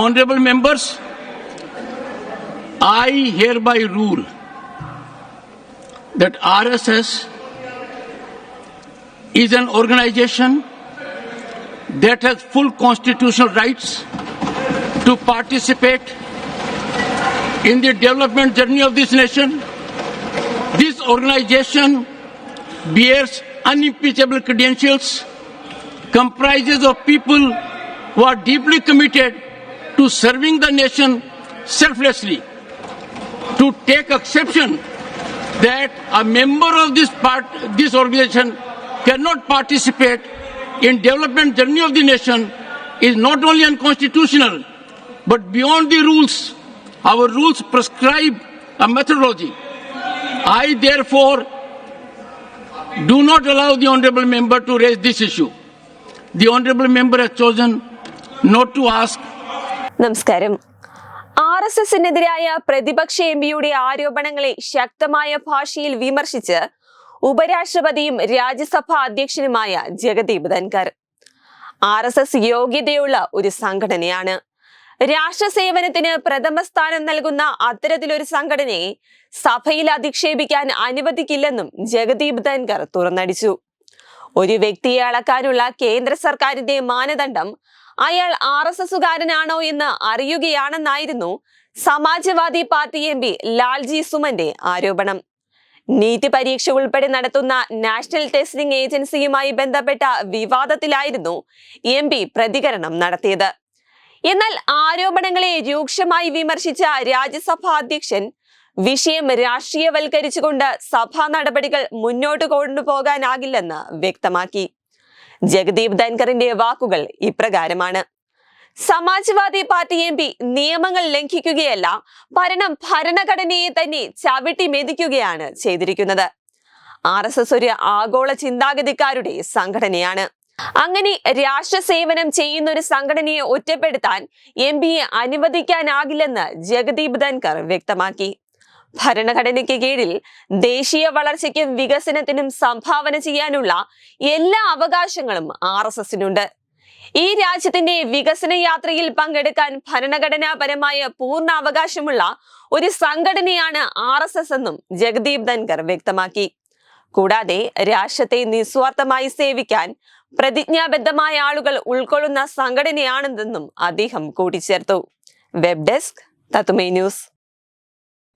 Honorable members, I hereby rule that RSS is an organization that has full constitutional rights to participate in the development journey of this nation. This organization bears unimpeachable credentials, comprises of people who are deeply committed to serving the nation selflessly. To take exception that a member of this part, this organization cannot participate in development journey of the nation is not only unconstitutional, but beyond the rules. Our rules prescribe a methodology. I therefore do not allow the honorable member to raise this issue. The honorable member has chosen not to ask നമസ്കാരം. R S എസിനെതിരായ പ്രതിപക്ഷ M പിയുടെ ആരോപണങ്ങളെ ശക്തമായ ഭാഷയിൽ വിമർശിച്ച് ഉപരാഷ്ട്രപതിയും രാജ്യസഭാ അധ്യക്ഷനുമായ Jagdeep Dhankhar R S S യോഗ്യതയുള്ള ഒരു സംഘടനയാണ്. രാഷ്ട്ര സേവനത്തിന് പ്രഥമ സ്ഥാനം നൽകുന്ന അത്തരത്തിലൊരു സംഘടനയെ സഭയിൽ അധിക്ഷേപിക്കാൻ അനുവദിക്കില്ലെന്നും ജഗദീപ് ധൻകർ തുറന്നടിച്ചു. ഒരു വ്യക്തിയെ അളക്കാനുള്ള കേന്ദ്ര സർക്കാരിന്റെ മാനദണ്ഡം അയാൾ ആർ എസ് എസുകാരനാണോ എന്ന് അറിയുകയാണെന്നായിരുന്നു Samajwadi party M P Lalji സുമന്റെ ആരോപണം. നീറ്റ് പരീക്ഷ ഉൾപ്പെടെ നടത്തുന്ന നാഷണൽ ടെസ്റ്റിംഗ് ഏജൻസിയുമായി ബന്ധപ്പെട്ട വിവാദത്തിലായിരുന്നു എം പി പ്രതികരണം നടത്തിയത്. എന്നാൽ ആരോപണങ്ങളെ രൂക്ഷമായി വിമർശിച്ച രാജ്യസഭാ അധ്യക്ഷൻ വിഷയം രാഷ്ട്രീയവൽക്കരിച്ചുകൊണ്ട് സഭാ നടപടികൾ മുന്നോട്ട് കൊണ്ടുപോകാനാകില്ലെന്ന് വ്യക്തമാക്കി. ജഗദീപ് ധൻകറിന്റെ വാക്കുകൾ ഇപ്രകാരമാണ്. സമാജ്വാദി പാർട്ടി എം പി നിയമങ്ങൾ ലംഘിക്കുകയല്ല ഭരണം ഭരണഘടനയെ തന്നെ ചവിട്ടി മെതിക്കുകയാണ് ചെയ്തിരിക്കുന്നത്. ആർ എസ് എസ് ഒരു ആഗോള ചിന്താഗതിക്കാരുടെ സംഘടനയാണ്. അങ്ങനെ രാഷ്ട്ര സേവനം ചെയ്യുന്ന ഒരു സംഘടനയെ ഒറ്റപ്പെടുത്താൻ എം പിയെ അനുവദിക്കാനാകില്ലെന്ന് ജഗദീപ് ധൻകർ വ്യക്തമാക്കി. ഭരണഘടനയ്ക്ക് കീഴിൽ ദേശീയ വളർച്ചയ്ക്കും വികസനത്തിനും സംഭാവന ചെയ്യാനുള്ള എല്ലാ അവകാശങ്ങളും ആർ എസ് എസിനുണ്ട്. ഈ രാജ്യത്തിന്റെ വികസന യാത്രയിൽ പങ്കെടുക്കാൻ ഭരണഘടനാപരമായ പൂർണ അവകാശമുള്ള ഒരു സംഘടനയാണ് ആർ എസ് എസ് എന്നും ജഗദീപ് ധൻകർ വ്യക്തമാക്കി. കൂടാതെ രാഷ്ട്രത്തെ നിസ്വാർത്ഥമായി സേവിക്കാൻ പ്രതിജ്ഞാബദ്ധമായ ആളുകൾ ഉൾക്കൊള്ളുന്ന സംഘടനയാണെന്നും അദ്ദേഹം കൂട്ടിച്ചേർത്തു. Web desk തത്മേ news.